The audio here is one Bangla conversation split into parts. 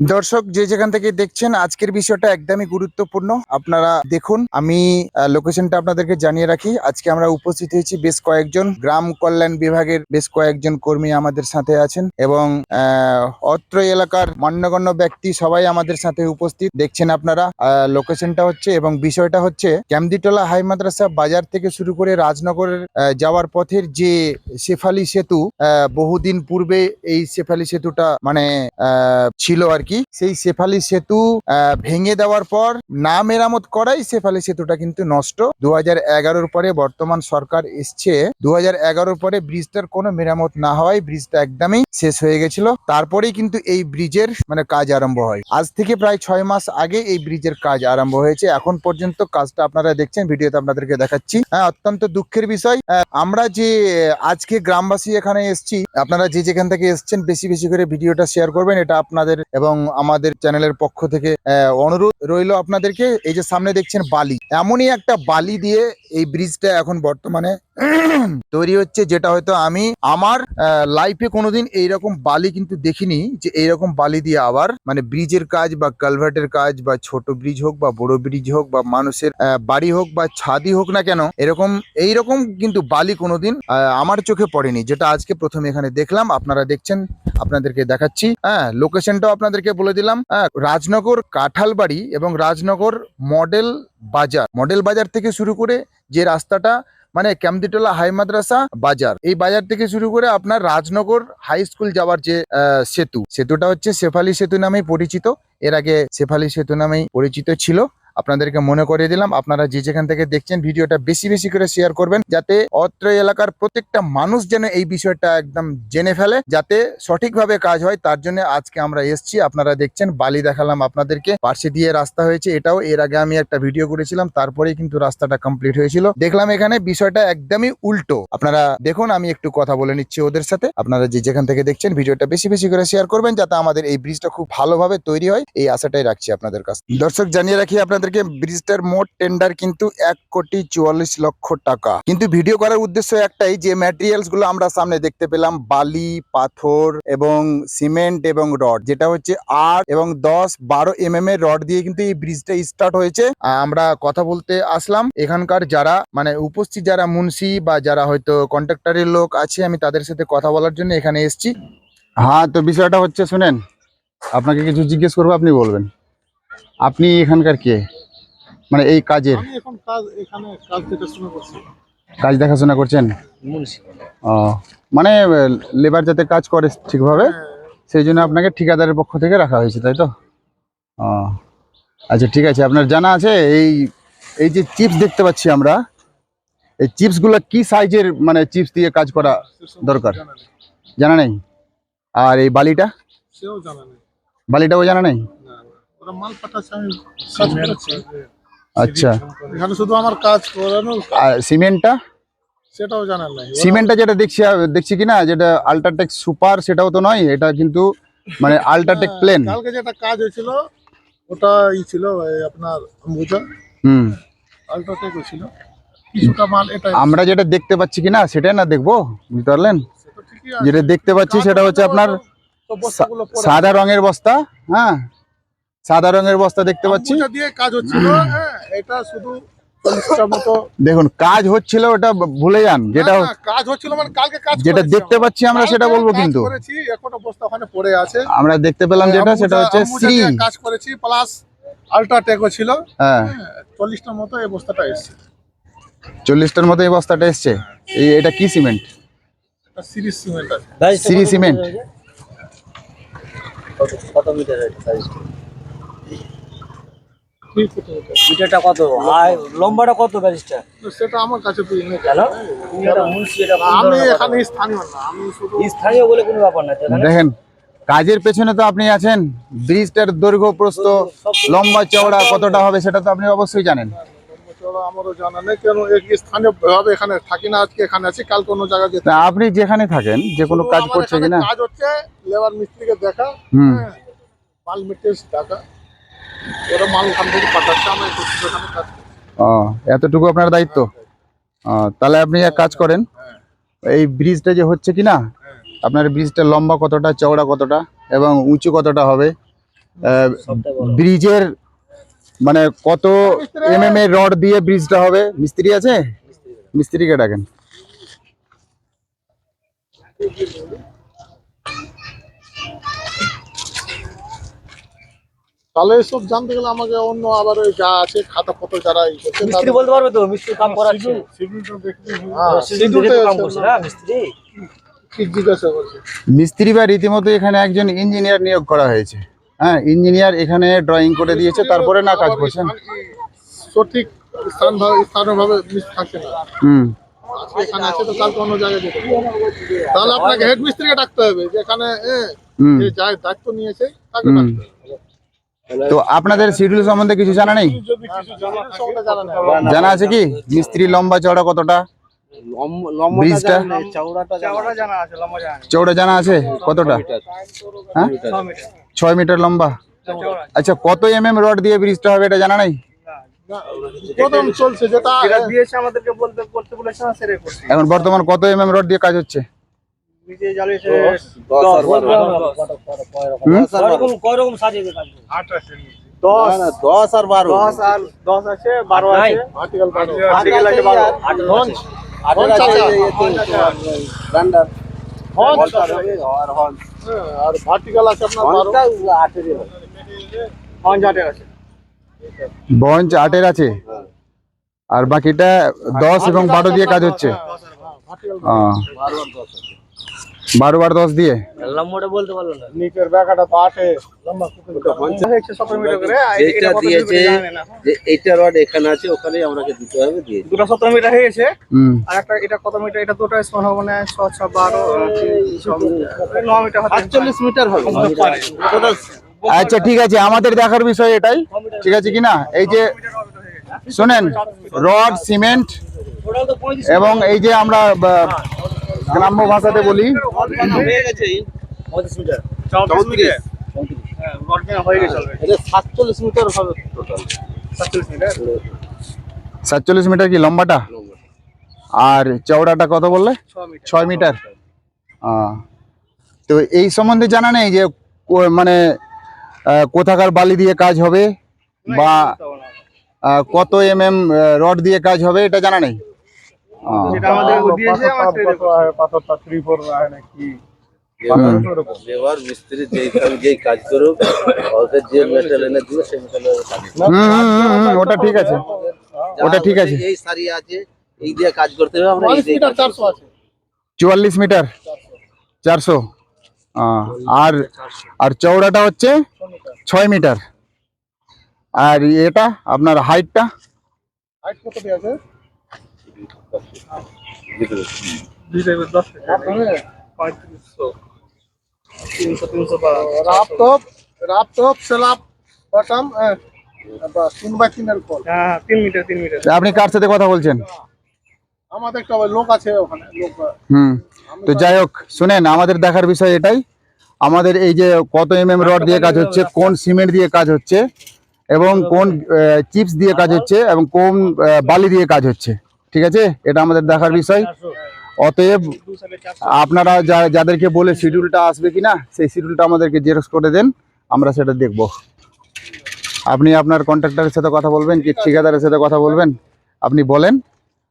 দর্শক, যে যেখান থেকে দেখছেন, আজকের বিষয়টা একদমই গুরুত্বপূর্ণ। আপনারা দেখুন, আমি লোকেশনটা আপনাদেরকে জানিয়ে রাখি। আজকে আমরা উপস্থিত হয়েছি বেশ কয়েকজন। গ্রাম কল্যাণ বিভাগের বেশ কয়েকজন কর্মী আমাদের সাথে আছেন এবং অত্র এলাকার মান্যগণ্য ব্যক্তি সবাই আমাদের সাথে উপস্থিত। দেখছেন আপনারা লোকেশনটা হচ্ছে এবং বিষয়টা হচ্ছে, ক্যামদিটোলা হাই মাদ্রাসা বাজার থেকে শুরু করে রাজনগরের যাওয়ার পথের যে শেফালি সেতু বহুদিন পূর্বে এই শেফালি সেতুটা মানে ছিল আর কি? সেই শেফালি সেতু ভেঙে দেওয়ার পর না মেরামত করাই শেফালি সেতুটা কিন্তু নষ্ট। দু হাজার পরে বর্তমান সরকার এসছে। দু হাজার পরে ব্রিজটার কোনো মেরামত না হওয়ায় ব্রিজটা একদমই শেষ হয়ে গেছিল। তারপরেই কিন্তু এই ব্রিজের মানে কাজ আরম্ভ হয়। আজ থেকে প্রায় ছয় মাস আগে এই ব্রিজের কাজ আরম্ভ হয়েছে। এখন পর্যন্ত কাজটা আপনারা দেখছেন, ভিডিওতে আপনাদেরকে দেখাচ্ছি। হ্যাঁ অত্যন্ত দুঃখের বিষয়। আমরা যে আজকে গ্রামবাসী এখানে এসেছি, আপনারা যে যেখান থেকে এসেছেন, বেশি বেশি করে ভিডিওটা শেয়ার করবেন। এটা আপনাদের এবং আমাদের চ্যানেলের পক্ষ থেকে অনুরোধ রইল আপনাদেরকে, এই যে সামনে দেখছেন বালি, এমনই একটা বালি দিয়ে এই ব্রিজটা এখন বর্তমানে তৈরি হচ্ছে, যেটা হয়তো আমি আমার লাইফে কোনোদিন এইরকম বালি কিন্তু দেখিনি, যে এইরকম বালি দিয়ে আবার মানে ব্রিজের কাজ বা কালভার্টের কাজ বা ছোট ব্রিজ হোক বা বড় ব্রিজ হোক বা মানুষের বাড়ি হোক বা ছাদি হোক না কেন, এরকম, এইরকম কিন্তু বালি কোনোদিন আমার চোখে পড়েনি, যেটা আজকে প্রথমে এখানে দেখলাম, আপনারা দেখছেন, আপনাদেরকে দেখাচ্ছি হ্যাঁ লোকেশনটাও আপনাদেরকে বলে দিলাম রাজনগর কাঁঠালবাড়ি এবং রাজনগর মডেল বাজার। মডেল বাজার থেকে শুরু করে যে রাস্তাটা মানে ক্যামদিটোলা হাই মাদ্রাসা বাজার, এই বাজার থেকে শুরু করে আপনার রাজনগর হাই স্কুল যাওয়ার যে সেতু, সেতুটা হচ্ছে শেফালি সেতু নামেই পরিচিত। এর আগে শেফালি সেতু নামেই পরিচিত ছিল। আপনাদেরকে মনে করিয়ে দিলাম। আপনারা যে যেখান থেকে দেখছেন ভিডিওটা বেশি বেশি করে শেয়ার করবেন, যাতে অত্র এলাকার প্রত্যেকটা মানুষ যেন এই বিষয়টা একদম জেনে ফেলে, যাতে সঠিকভাবে কাজ হয়। তার জন্য আজকে আমরা এসছি। আপনারা দেখছেন, বালি দেখালাম আপনাদেরকে। পার্শ্বে দিয়ে রাস্তা হয়েছে, এটাও এর আগে আমি একটা ভিডিও করেছিলাম, তারপরেই কিন্তু রাস্তাটা কমপ্লিট হয়েছিল। দেখলাম এখানে বিষয়টা একদমই উল্টো। আপনারা দেখুন, আমি একটু কথা বলে নিচ্ছি ওদের সাথে। আপনারা যে যেখান থেকে দেখছেন, ভিডিওটা বেশি বেশি করে শেয়ার করবেন, যাতে আমাদের এই ব্রিজটা খুব ভালোভাবে তৈরি হয়। এই আশাটাই রাখছি আপনাদের কাছে। দর্শক, জানিয়ে রাখি আপনাদেরকে ব্রিজটার মোট টেন্ডার কিন্তু এক কোটি চুয়াল্লিশ লক্ষ টাকা। কিন্তু ভিডিও করার উদ্দেশ্য একটাই, যে ম্যাটেরিয়ালসগুলো আমরা সামনে দেখতে পেলাম, বালি, পাথর এবং সিমেন্ট এবং রড যেটা হচ্ছে আট এবং দশ, বারো এম এম এর রড দিয়ে কিন্তু এই ব্রিজটা স্টার্ট হয়েছে। আমরা কথা বলতে আসলাম। এখানকার যারা মানে উপস্থিত যারা মুন্সি বা যারা হয়তো কন্ট্রাক্টরের লোক আছে, আমি তাদের সাথে কথা বলার জন্য এখানে এসেছি। হ্যাঁ তো বিষয়টা হচ্ছে, শুনেন, আপনাকে কিছু জিজ্ঞেস করব, আপনি বলবেন। আপনি এখানকার কে? মানে এই কাজের? আমি এখন কাজ এখানে কাজ দেখাশোনা করছি। কাজ দেখাশোনা করছেন? ও মানে লেবার যাতে কাজ করে ঠিকভাবে সেই জন্য আপনাকে ঠিকাদারের পক্ষ থেকে রাখা হয়েছে তাই তো? ও আচ্ছা ঠিক আছে আপনার জানা আছে এই এই যে চিপস দেখতে পাচ্ছি আমরা এই চিপসগুলো কি সাইজের মানে চিপস দিয়ে কাজ করা দরকার। জানা নেই। আর এই বালিটা? সেও জানা নেই। বালিটাও জানা নেই? ওরা মাল পাঠাচ্ছে আমি কাজ করেছি। আচ্ছা। এখানে শুধু আমার কাজ করানোর আর সিমেন্টটা? সেটাও জানা নাই। সিমেন্টটা যেটা দেখছি দেখছি কি না যেটা আল্ট্রাটেক সুপার সেটাও তো নয় এটা কিন্তু মানে আল্ট্রাটেক প্লেন কালকে যেটা কাজ হয়েছিল ওটা ই ছিল আপনার অম্বুজা। হুম। আলট্রাটেক ছিল। কিছুটা মাল এটা আমরা যেটা দেখতে পাচ্ছি কি না সেটাই না দেখব বুঝতে পারলেন। যেটা দেখতে পাচ্ছি সেটা হচ্ছে আপনার সাদা রঙের বস্তা হ্যাঁ? সাদা রঙের বস্তা দেখতে পাচ্ছি। দিয়ে কাজ হচ্ছিল হ্যাঁ এটা শুধু দেখুন কাজ হচ্ছিল ওটা ভুলে যান যেটা কাজ হচ্ছিল মানে কালকে কাজ যেটা দেখতে পাচ্ছি আমরা সেটা বলব কিন্তু। এখনও বস্তা ওখানে পড়ে আছে। আমরা দেখতে পেলাম যেটা সেটা হচ্ছে শ্রী কাজ করেছি প্লাস আলট্রাটেকও ছিল। হ্যাঁ। চল্লিশটার মতো এই বস্তাটা এসছে। চল্লিশটার মতো এই বস্তাটা এসছে? এই এটা কি সিমেন্ট? সিরিজ সিমেন্ট আছে। সিমেন্ট। কত মিটার সাইজটা কি করতে হবে? মিটারটা কত? আর লম্বাটা কত ব্যারিজটা তো সেটা আমার কাছে তুই এনে কেন? এটা আমি এখানে স্থানীয় না আমি শুধু স্থানীয় বলে কোনো ব্যাপার না দেখেন কাজের পেছনে তো আপনি আছেন। ব্রিজটার দৈর্ঘ্য প্রস্থ লম্বা চওড়া কতটা হবে সেটা তো আপনি অবশ্যই জানেন। চলো আমারও জানা নেই কেন এই স্থানীয় এখানে থাকি না আজকে এখানে আছি কাল কোনো জায়গায় যেতে আপনি যেখানে থাকেন যে কোনো কাজ আমার করছে কিনা? কাজ হচ্ছে লেবার মিস্ত্রিকে দেখা হুম। হ্যাঁ, মাল মেটেরিয়ালস দেখা। ওরা মাল ওখান থেকে পাঠাচ্ছে আমরা একটু ওখানে কাজ। ও এতটুকু আপনার দায়িত্ব? তাহলে আপনি এক কাজ করেন। এই ব্রিজটা যে হচ্ছে কি না আপনার ব্রিজটা লম্বা কতটা চওড়া কতটা এবং উঁচু কতটা হবে? ব্রিজের মানে কত এমএম এর রড দিয়ে ব্রিজটা হবে? মিস্ত্রি আছে। মিস্ত্রিকে ডাকেন। তাহলে এসব জানতে গেলে আমাকে অন্য আবার ওই যা আছে খাতা পত্র যারা ই করছে মিস্ত্রি বলতে পারবে তো মিস্ত্রি কাম করাচ্ছে। হ্যাঁ, আছে। করছে না মিস্ত্রি। কি মিস্ত্রি বা রীতিমতো এখানে একজন ইঞ্জিনিয়ার নিয়োগ করা হয়েছে। হ্যাঁ ইঞ্জিনিয়ার এখানে ড্রয়িং করে দিয়েছে তারপরে না কাজ করছেন। সঠিক স্থান ভাবে স্থানীয়ভাবে মিস থাকছে না। হুম। এখানে আছে তো কালকে অন্য জায়গায় যেতে তাহলে আপনাকে হেড মিস্ত্রিকে ডাকতে হবে যে এখানে এ, হুম। যে যার দায়িত্ব নিয়েছে তাকে ডাকতে হবে। তো আপনাদের শিডিউল সম্বন্ধে কিছু জানা নেই? জানা আছে কি? মিস্ত্রি লম্বা চওড়া কতটা? ব্রিজটা? চাওড়া জানা আছে? লম্বা জানা নেই চৌড়া জানা আছে কতটা? হ্যাঁ? ছয় মিটার লম্বা। আচ্ছা কত এমএম রড দিয়ে ব্রিজটা হবে এটা জানা নাই? এখন বর্তমান কত এম এম রড দিয়ে কাজ হচ্ছে? দশ আর বারো। দশ আর দশ আছে বারো আছে আর হ্যাঁ, ভার্টিক্যাল আছে আপনার আছে বঞ্চ আটের আছে আর বাকিটা দশ এবং বারো দিয়ে কাজ হচ্ছে আহ, বারো বারো দশ দিয়ে? লম্বাটা বলতে পারল না। নিচের ব্যাকাটা তো দিয়েছে এইটা রড এখানে আছে ওখানে আমাকে দিতে হবে দিয়ে দুটো সতেরো মিটার হয়ে গেছে। আর একটা এটা কত মিটার? এটা দুটো স্মার্ট হবে মানে ছ ছ বারো ন মিটার আটচল্লিশ মিটার হবে। আচ্ছা ঠিক আছে আমাদের দেখার বিষয় এটাই। ঠিক আছে কিনা এই যে শোনেন রড সিমেন্ট এবং এই যে আমরা গ্রাম্য ভাষাতে বলি। হয়ে হ্যাঁ হয়ে সাতচল্লিশ মিটার সাতচল্লিশ মিটার? কি লম্বাটা? আর চওড়াটা কত বললে? ছয় মিটার। তো এই সম্বন্ধে জানা নেই যে কো- মানে কোথাকার বালি দিয়ে কাজ হবে বা কত এম এম রড দিয়ে কাজ হবে এটা জানা নেই? যেটা আমাদের দিয়েছে আমার ছেড়ে পাথরটা থ্রি ফোর নাকি? লেবার মিস্ত্রি যেই যেই কাজ করুক ওকে যে মেটেরিয়াল এনে দিবে সেই মেটেরিয়াল কাজ করবে। হুম, হুম, হুম, হুম, ওটা ঠিক আছে। ওটা ঠিক আছে। এই সারি আছে এই দিয়ে কাজ করতে হবে আমরা এই দিয়ে চারশো আছে। চুয়াল্লিশ মিটার? চারশো? আহ, আর আর চওড়াটা হচ্ছে ছয় মিটার। আর এটা আপনার হাইটটা হাইট কত আছে? রাপ টপ রাপ টপ সেলাপ বটম তিন বাই তিনের কল হ্যাঁ তিন মিটার তিন মিটার আপনি কার সাথে কথা বলছেন? আমাদের একটা লোক আছে ওখানে লোক হুম তো যাই হোক শুনেন আমাদের দেখার বিষয় এটাই। আমাদের এই যে কত এম এম রড দিয়ে কাজ হচ্ছে কোন সিমেন্ট দিয়ে কাজ হচ্ছে এবং কোন চিপস দিয়ে কাজ হচ্ছে এবং কোন বালি দিয়ে কাজ হচ্ছে। ঠিক আছে? এটা আমাদের দেখার বিষয়। অতএব আপনারা যা- যাদেরকে বলে শিডিউলটা আসবে কি না সেই শিডিউলটা আমাদেরকে জেরক্স করে দেন আমরা সেটা দেখব। আপনি আপনার কন্ট্রাক্টরের সাথে কথা বলবেন কি ঠিকাদারের সাথে কথা বলবেন? আপনি বলেন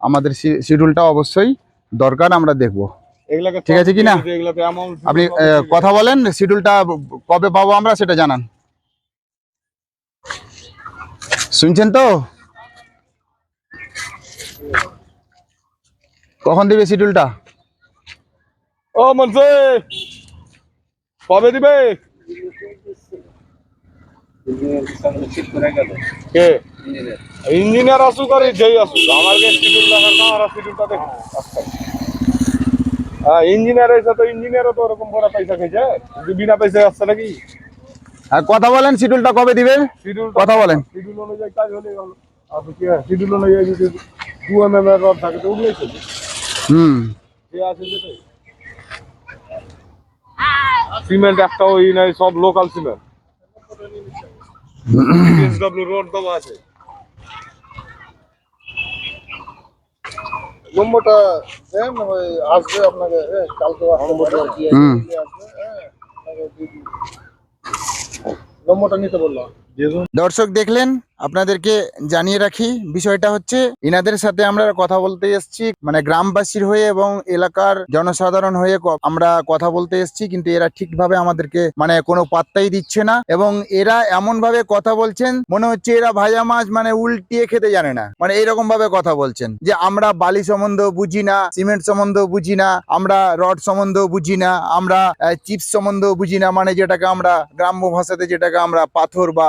আমাদের শিডিউলটা অবশ্যই দরকার আমরা দেখব। ঠিক আছে কি না? আপনি কথা বলেন শিডিউলটা কবে পাবো আমরা সেটা জানান। শুনছেন তো? কখন দিবে শিডিউলটা? ও মনসে কবে দিবে? কে? ইঞ্জিনিয়ার আসুক আর যেই আসুক। আমার কাছে শিডিউল দেখার না আর শিডিউলটা দেখো। হ্যাঁ ইঞ্জিনিয়ার এসে তো ইঞ্জিনিয়ারও তো ওরকম করে পয়সা খেয়েছে বিনা পয়সায় আসছে নাকি? আর কথা বলেন শিডিউলটা কবে দিবে? শিডিউল কথা বলেন। শিডিউল অনুযায়ী কাজ হলে গেল আর কি শিডিউল অনুযায়ী যদি দু এম এম এর রড থাকে তো উঠলেই চলবে। হুম। সিমেন্ট একটা ওই নাই সব লোকাল সিমেন্ট রোড দেওয়া আছে। নম্বরটা দেন ওই আসবে আপনাকে কালকে হ্যাঁ দিই। নম্বরটা নিতে বলল দর্শক দেখলেন? আপনাদেরকে জানিয়ে রাখি, বিষয়টা হচ্ছে ইনাদের সাথে আমরা কথা বলতে এসেছি মানে গ্রামবাসীর হয়ে এবং এলাকার জনসাধারণ হয়ে আমরা কথা বলতে এসেছি, কিন্তু এরা ঠিকভাবে আমাদেরকে মানে কোনো পাত্তাই দিচ্ছে না এবং এরা এমন ভাবে কথা বলছেন, মনে হচ্ছে এরা ভাজা মাছ মানে উল্টিয়ে খেতে জানে না। মানে এরকম ভাবে কথা বলছেন, যে আমরা বালি সম্বন্ধ বুঝি না, সিমেন্ট সম্বন্ধ বুঝি না, আমরা রড সম্বন্ধ বুঝি না, আমরা চিপস সম্বন্ধ বুঝি না মানে যেটাকে আমরা গ্রাম্য ভাষাতে যেটাকে আমরা পাথর বা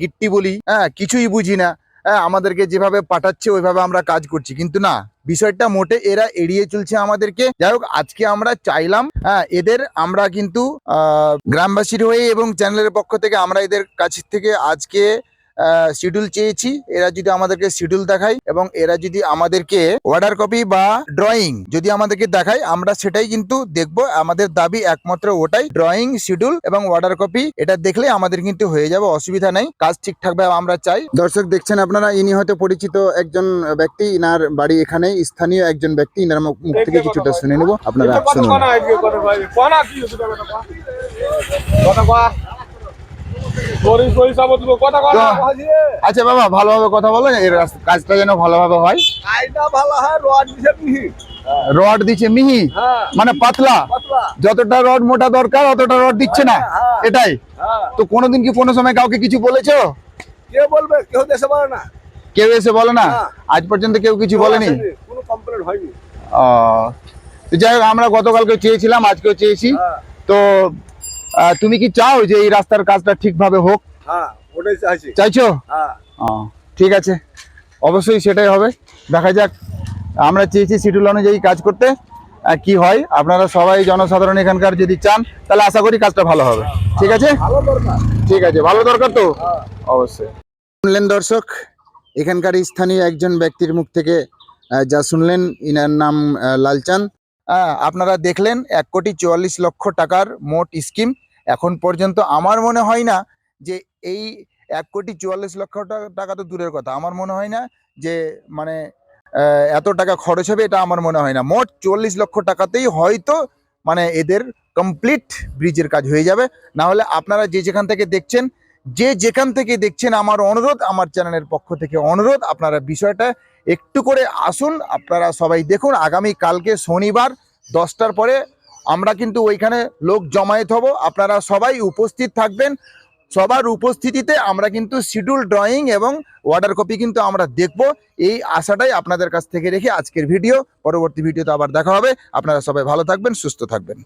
গিট্টি বলি হ্যাঁ কিছুই বুঝি না। হ্যাঁ আমাদেরকে যেভাবে পাঠাচ্ছে, ওইভাবে আমরা কাজ করছি। কিন্তু না, বিষয়টা মোটে এরা এড়িয়ে চলছে আমাদেরকে। যাই হোক, আজকে আমরা চাইলাম হ্যাঁ এদের আমরা কিন্তু গ্রামবাসীর হয়ে এবং চ্যানেলের পক্ষ থেকে আমরা এদের কাছ থেকে আজকে শিডিউল চেয়েছি এরা যদি আমাদেরকে শিডিউল দেখায় এবং এরা যদি আমাদেরকে অর্ডার কপি বা ড্রয়িং যদি আমাদেরকে দেখায় আমরা সেটাই কিন্তু দেখব। আমাদের দাবি একমাত্র ওটাই ড্রয়িং শিডিউল এবং অর্ডার কপি এটা দেখলে আমাদের কিন্তু হয়ে যাবে অসুবিধা নেই কাজ ঠিকঠাক ভাবে আমরা চাই। দর্শক দেখছেন আপনারা ইনি হয়তো পরিচিত একজন ব্যক্তি ইনার বাড়ি এখানে স্থানীয় একজন ব্যক্তি ইনার মুখ মুখ থেকে কিছুটা শুনে নেব আপনারা শুনুন। আচ্ছা বাবা ভালোভাবে কথা বলো এর কাজটা যেন ভালোভাবে হয়। রড দিচ্ছে মিহি। হ্যাঁ। মানে পাতলা। যতটা রড মোটা দরকার অতটা রড দিচ্ছে না। হ্যাঁ। এটাই। হ্যাঁ। তো কোনোদিন কি কোনো সময় কাউকে কিছু বলেছ? কে বলবে? কেউ দেশে পারে না। কেউ এসে বলে না। আজ পর্যন্ত কেউ কিছু বলেনি? কোনো কমপ্লেন হয়নি। ও, তো যাই হোক আমরা গতকালকে চেয়েছিলাম আজকেও চেয়েছি। তো তুমি কি চাও যে এই রাস্তার কাজটা ঠিকভাবে হোক? হ্যাঁ চাইছি। চাইছো? হ্যাঁ। ঠিক আছে। অবশ্যই সেটাই হবে। দেখা যাক আমরা চেয়েছি শিডিউল অনুযায়ী কাজ করতে কি হয়। আপনারা সবাই জনসাধারণ এখানকার যদি চান তাহলে আশা করি কাজটা ভালো হবে। ঠিক আছে? ঠিক আছে ভালো দরকার তো? হ্যাঁ। অবশ্যই। শুনলেন দর্শক এখানকার স্থানীয় একজন ব্যক্তির মুখ থেকে যা শুনলেন ইনার নাম আহ, লালচাঁদ আপনারা দেখলেন এক কোটি চুয়াল্লিশ লক্ষ টাকার মোট স্কিম। এখন পর্যন্ত আমার মনে হয় না যে এই এক কোটি চুয়াল্লিশ লক্ষ টাকা তো দূরের কথা। আমার মনে হয় না যে মানে এত টাকা খরচ হবে এটা আমার মনে হয় না। মোট চুয়াল্লিশ লক্ষ টাকাতেই হয়তো মানে এদের কমপ্লিট ব্রিজের কাজ হয়ে যাবে। না হলে আপনারা যে যেখান থেকে দেখছেন, যে যেখান থেকে দেখছেন আমার অনুরোধ, আমার চ্যানেলের পক্ষ থেকে অনুরোধ, আপনারা বিষয়টা একটু করে আসুন, আপনারা সবাই দেখুন। আগামী কালকে শনিবার দশটার পরে আমরা কিন্তু ওইখানে লোক জমায়েত হব। আপনারা সবাই উপস্থিত থাকবেন। সবার উপস্থিতিতে আমরা কিন্তু শিডিউল ড্রয়িং এবং ওয়ার্ডার কপি কিন্তু আমরা দেখব। এই আশাটাই আপনাদের কাছ থেকে রেখে আজকের ভিডিও পরবর্তী ভিডিওতে আবার দেখা হবে। আপনারা সবাই ভালো থাকবেন, সুস্থ থাকবেন।